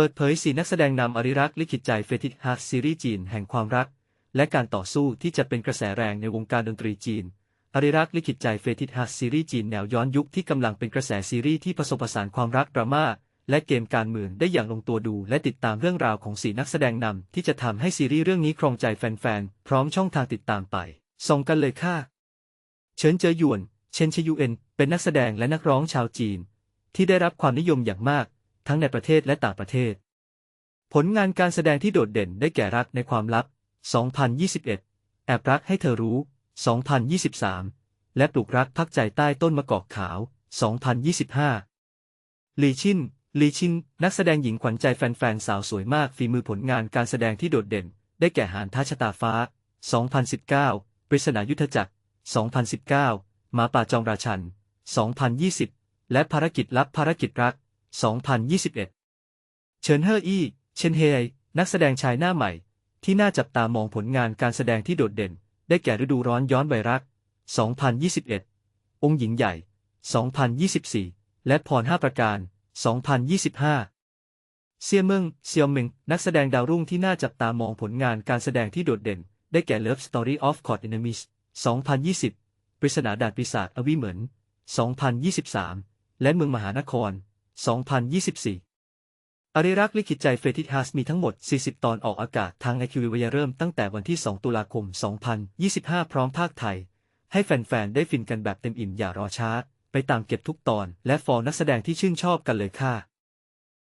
เปิดเผยสีนักแสดงนำอริรักษ์ลิขิตใจเฟติชฮาร์ซีรีส์จีนแห่งความรัก และการต่อสู้ที่จะเป็นกระแสแรงในวงการดนตรีจีน อริรักษ์ลิขิตใจเฟติชฮาร์ซีรีส์จีนแนวย้อนยุคที่กำลังเป็นกระแสซีรีส์ที่ผสมผสานความรักดราม่าและเกมการเมืองได้อย่างลงตัวดู และติดตามเรื่องราวของสีนักแสดงนำที่จะทำให้ซีรีส์เรื่องนี้ครองใจแฟนๆ พร้อมช่องทางติดตามไป ส่งกันเลยค่ะ เฉินเจอหยวน เชนชยูเอ็น เป็นนักแสดงและนักร้องชาวจีน ที่ได้รับความนิยมอย่างมาก ทั้งในประเทศและต่างประเทศ ผลงานการแสดงที่โดดเด่นได้แก่รักในความลับ 2021 แอบรักให้เธอรู้ 2023 และปลูกรักพักใจใต้ต้นมะกอกขาว 2025 ลีชินลีชิน นักแสดงหญิงขวัญใจแฟนๆ สาวสวยมากฝีมือผลงานการแสดงที่โดดเด่น ได้แก่หานท้าชะตาฟ้า 2019 ปริศนายุทธจักร 2019 หมาป่าจองราชัน 2020 และภารกิจลับภารกิจรัก 2021 เฉินเฮออี้ เชนเฮยนักแสดงชายหน้าใหม่ ที่น่าจับตามองผลงานการแสดงที่โดดเด่น ได้แก่ฤดูร้อนย้อนวัยรัก 2021 องค์หญิงใหญ่ 2024 และพรห้าประการ 2025เซียเมิงเซียวเมิงนักแสดงดาวรุ่งที่น่าจับตามองผลงานการแสดงที่โดดเด่น ได้แก่ Love Story of Court Enemies 2020 ปริศนาดานปีศาจอวิเหมิน2023 และเมืองมหานคร 2024 อริรักษ์ลิขิตใจเฟติฮัสมีทั้งหมด 40 ตอนออกอากาศทางไอคิววิเริ่มตั้งแต่วันที่ 2 ตุลาคม 2025 พร้อมภาคไทย ให้แฟนๆ ได้ฟินกันแบบเต็มอิ่มอย่ารอช้า ไปตามเก็บทุกตอนและฟอร์นักแสดงที่ชื่นชอบกันเลยค่ะ